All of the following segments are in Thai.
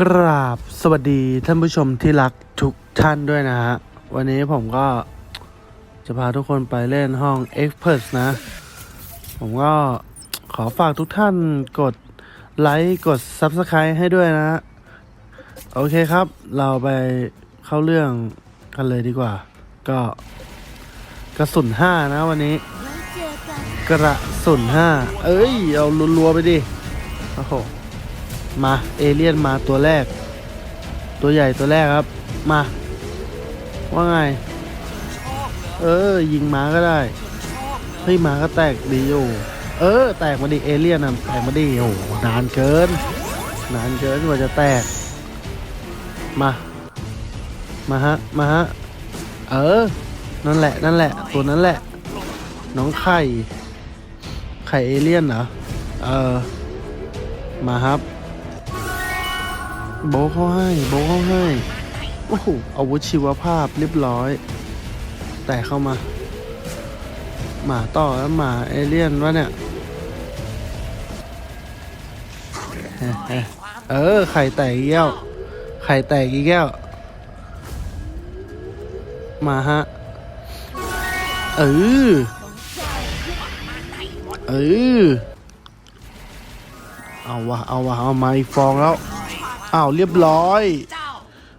กราบสวัสดีท่านผู้ชมที่รักทุกท่านด้วยนะฮะ วันนี้ผมก็จะพาทุกคนไปเล่นห้อง Expert นะ ผมก็ขอฝากทุกท่านกดไลค์กด Subscribe ให้ด้วยนะ โอเคครับ เราไปเข้าเรื่องกันเลยดีกว่า ก็กระสุนห้านะวันนี้ไว้เจอกันกระสุนห้าเอ้ย เอารัวๆไปดิ โอ้โห มาเอเลี่ยนมาตัวแรก ตัวใหญ่ตัวแรกครับ มา ว่าไง เออ ยิงหมาก็ได้เฮ้ยหมาก็แตกดีอยู่ เออ แตกมาดิเอเลี่ยนนะแตกมาดิโอ้นานเกิน นานเกินกว่าจะแตก มา มาฮะ มาฮะ เออ นั่นแหละ นั่นแหละ ตัวนั้นแหละ น้องไข่ ไข่เอเลี่ยนเหรอ เออ มาครับ โบเขาให้ โบเขาให้ โอ้โหอาวุธชีวภาพเรียบร้อย แต่เข้ามา หมาต่อแล้วหมาเอเลี่ยนวะเนี่ยเฮ้เฮ้เออ ไข่แตกอีกแก้ว ไข่แตกอีกแก้ว มาฮะ เออ เออ เอาวะ เอาวะ เอามาอีกฟองแล้ว อ้าวเรียบร้อย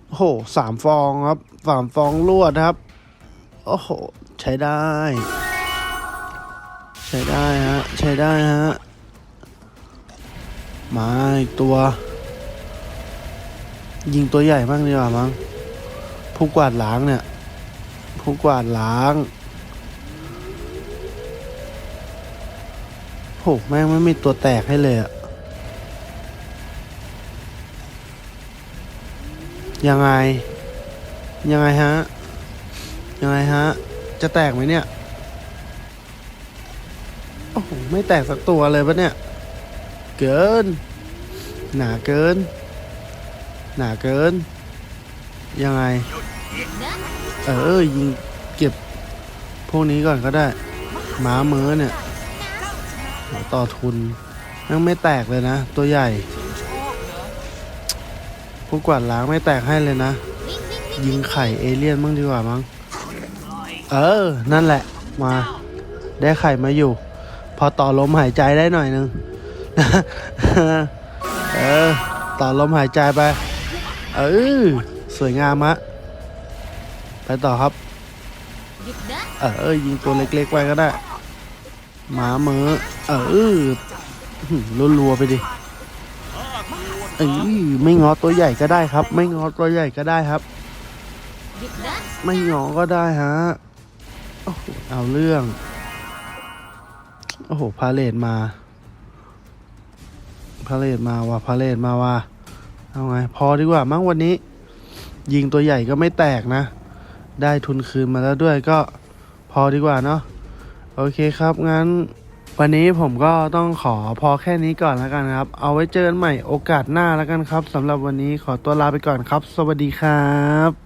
โอ้โหสามฟองครับสามฟองรวดครับ โอ้โห ใช้ได้ ใช้ได้ฮะ ใช้ได้ฮะ มาอีกตัว ยิงตัวใหญ่มากดีกว่ามั้งผู้กวาดล้างเนี่ย ผู้กวาดล้างโหแม่งไม่มีตัวแตกให้เลยอะ ยังไง ยังไงฮะ ยังไงฮะ จะแตกไหมเนี่ย โอ้โห ไม่แตกสักตัวเลยปะเนี่ย เกิน หนาเกิน หนาเกิน ยังไง เออ ยิงเก็บ พวกนี้ก่อนก็ได้ หมาเมือเนี่ย ต่อทุนยังไม่แตกเลยนะ ตัวใหญ่ วกกวาดล้างไม่แตกให้เลยนะ ยิงไข่เอเลี่ยนบ้างดีกว่ามั้ง เออ นั่นแหละ มา ได้ไข่มาอยู่ พอต่อลมหายใจได้หน่อยนึง เออ ต่อลมหายใจไป เออ สวยงามฮะ ไปต่อครับ เออ ยิงตัวเล็กๆไว้ก็ได้ หมาเมือเออรัวๆไปดิ เอ้ยไม่งอตัวใหญ่ก็ได้ครับ ไม่งอตัวใหญ่ก็ได้ครับ ไม่งอก็ได้ฮะโอ้โหเอาเรื่อง โอ้โหพาเลทมาพาเลทมาว่ะพาเลทมาว่ะเอาไง พอดีกว่ามั้งวันนี้ ยิงตัวใหญ่ก็ไม่แตกนะ ได้ทุนคืนมาแล้วด้วยก็พอดีกว่าเนาะโอเคครับงั้น วันนี้ผมก็ต้องขอพอแค่นี้ก่อนแล้วกันครับ เอาไว้เจอกันใหม่โอกาสหน้าแล้วกันครับสำหรับวันนี้ขอตัวลาไปก่อนครับ สวัสดีครับ